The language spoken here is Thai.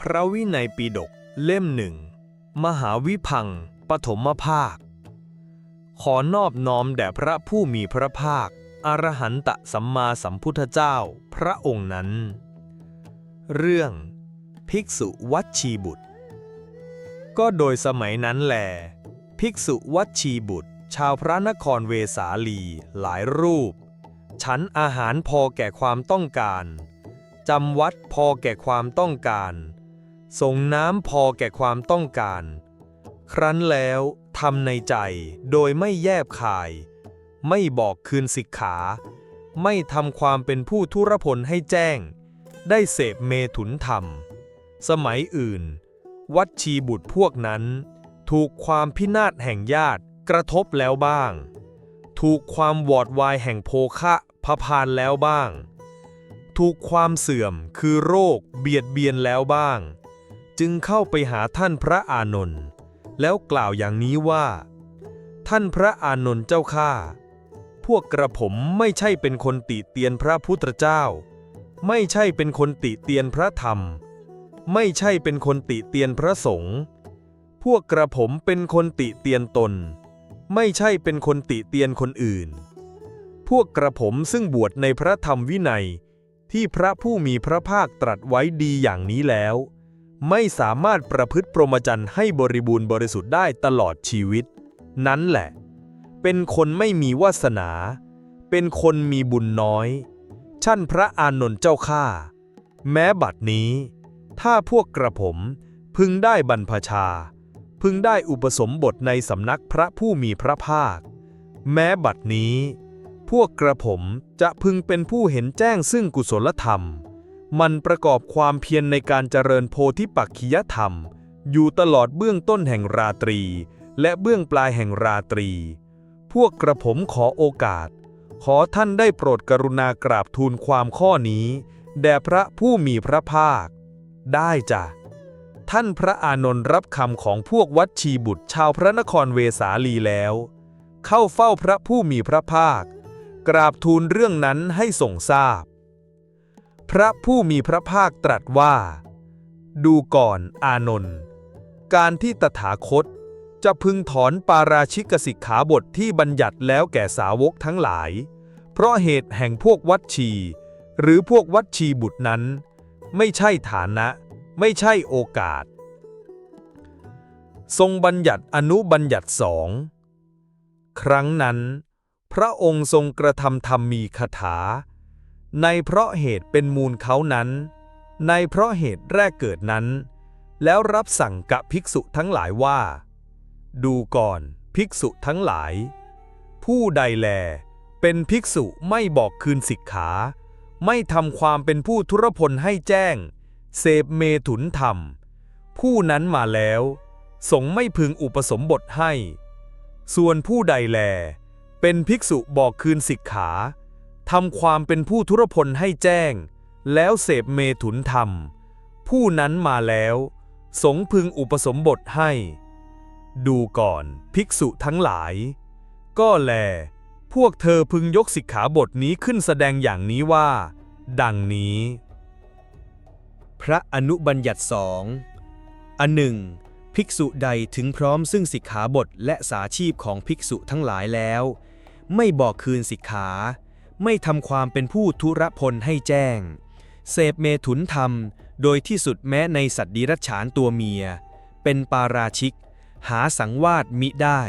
พระวินัยปิฎกเล่มหนึ่ง มหาวิพังปฐมภาค ขอนอบน้อมแด่พระผู้มีพระภาค อรหันตสัมมาสัมพุทธเจ้าพระองค์นั้น เรื่อง ภิกษุวัดชีบุตร ก็โดยสมัยนั้นแหลภิกษุวัดชีบุตร ชาวพระนครเวสาลีหลายรูป ฉันอาหารพอแก่ความต้องการจำวัดพอแก่ความต้องการ ส่งน้ำพอแก่ความต้องการ ครั้นแล้วทำในใจโดยไม่แยบคาย ไม่บอกคืนสิกขา ไม่ทำความเป็นผู้ทุรพลให้แจ้ง ได้เสพเมถุนธรรม สมัยอื่น วัดชีบุตรพวกนั้น ถูกความพินาศแห่งญาติกระทบแล้วบ้าง ถูกความวอดวายแห่งโภคะพพานแล้วบ้าง ถูกความเสื่อมคือโรคเบียดเบียนแล้วบ้าง จึงเข้าไปหาท่านพระอานนท์แล้วกล่าวอย่างนี้ว่า ท่านพระอานนท์เจ้าข้าพวกกระผมไม่ใช่เป็นคนติเตียนพระพุทธเจ้า ไม่ใช่เป็นคนติเตียนพระธรรม ไม่ใช่เป็นคนติเตียนพระสงฆ์พวกกระผมเป็นคนติเตียนตน ไม่ใช่เป็นคนติเตียนคนอื่น พวกกระผมซึ่งบวชในพระธรรมวินัย ที่พระผู้มีพระภาคตรัสไว้ดีอย่างนี้แล้ว ไม่สามารถประพฤติพรหมจรรย์ให้บริบูรณ์บริสุทธิ์ได้ตลอดชีวิต นั้นแหละ เป็นคนไม่มีวาสนา เป็นคนมีบุญน้อย ชั่นพระอานนท์เจ้าข้าแม้บัดนี้ ถ้าพวกกระผมพึงได้บรรพชา พึงได้อุปสมบทในสำนักพระผู้มีพระภาค แม้บัดนี้ พวกกระผมจะพึงเป็นผู้เห็นแจ้งซึ่งกุศลธรรม มันประกอบความเพียรในการเจริญโพธิปักขิยธรรม อยู่ตลอดเบื้องต้นแห่งราตรี และเบื้องปลายแห่งราตรี พวกกระผมขอโอกาส ขอท่านได้โปรดกรุณากราบทูลความข้อนี้ แด่พระผู้มีพระภาค ได้จ้ะ ท่านพระอานนท์รับคำของพวกวัดชีบุตรชาวพระนครเวสาลีแล้ว เข้าเฝ้าพระผู้มีพระภาค กราบทูลเรื่องนั้นให้ทรงทราบ พระผู้มีพระภาคตรัสว่า ดูก่อนอานนท์การที่ตถาคต จะพึงถอนปาราชิกสิกขาบทที่บัญญัติแล้วแก่สาวกทั้งหลาย เพราะเหตุแห่งพวกวัดชี หรือพวกวัดชีบุตรนั้น ไม่ใช่ฐานะ ไม่ใช่โอกาส ทรงบัญญัติอนุบัญญัติสองครั้งนั้น พระองค์ทรงกระทำธรรมมีคาถา ในเพราะเหตุเป็นมูลเขานั้น ในเพราะเหตุแรกเกิดนั้น แล้วรับสั่งกับภิกษุทั้งหลายว่า ดูก่อนภิกษุทั้งหลาย ผู้ใดแล เป็นภิกษุไม่บอกคืนสิกขา ไม่ทำความเป็นผู้ทุรพลให้แจ้ง เสพเมถุนธรรม ผู้นั้นมาแล้ว สงไม่พึงอุปสมบทให้ ส่วนผู้ใดแล เป็นภิกษุบอกคืนสิกขา ทำความเป็นผู้ทุรพลให้แจ้ง แล้วเสพเมถุนธรรม ผู้นั้นมาแล้ว สงพึงอุปสมบทให้ ดูก่อนภิกษุทั้งหลาย ก็แล พวกเธอพึงยกสิกขาบทนี้ขึ้นแสดงอย่างนี้ว่า ดังนี้ พระอนุบัญญัติสองอันหนึ่งภิกษุใดถึงพร้อมซึ่งสิกขาบทและสาชีพของภิกษุทั้งหลายแล้ว ไม่บอกคืนสิกขา ไม่ทำความเป็นผู้ทุรพลให้แจ้ง เสพเมถุนธรรม โดยที่สุดแม้ในสัตว์ดิรัจฉานตัวเมีย เป็นปาราชิก หาสังวาสมิได้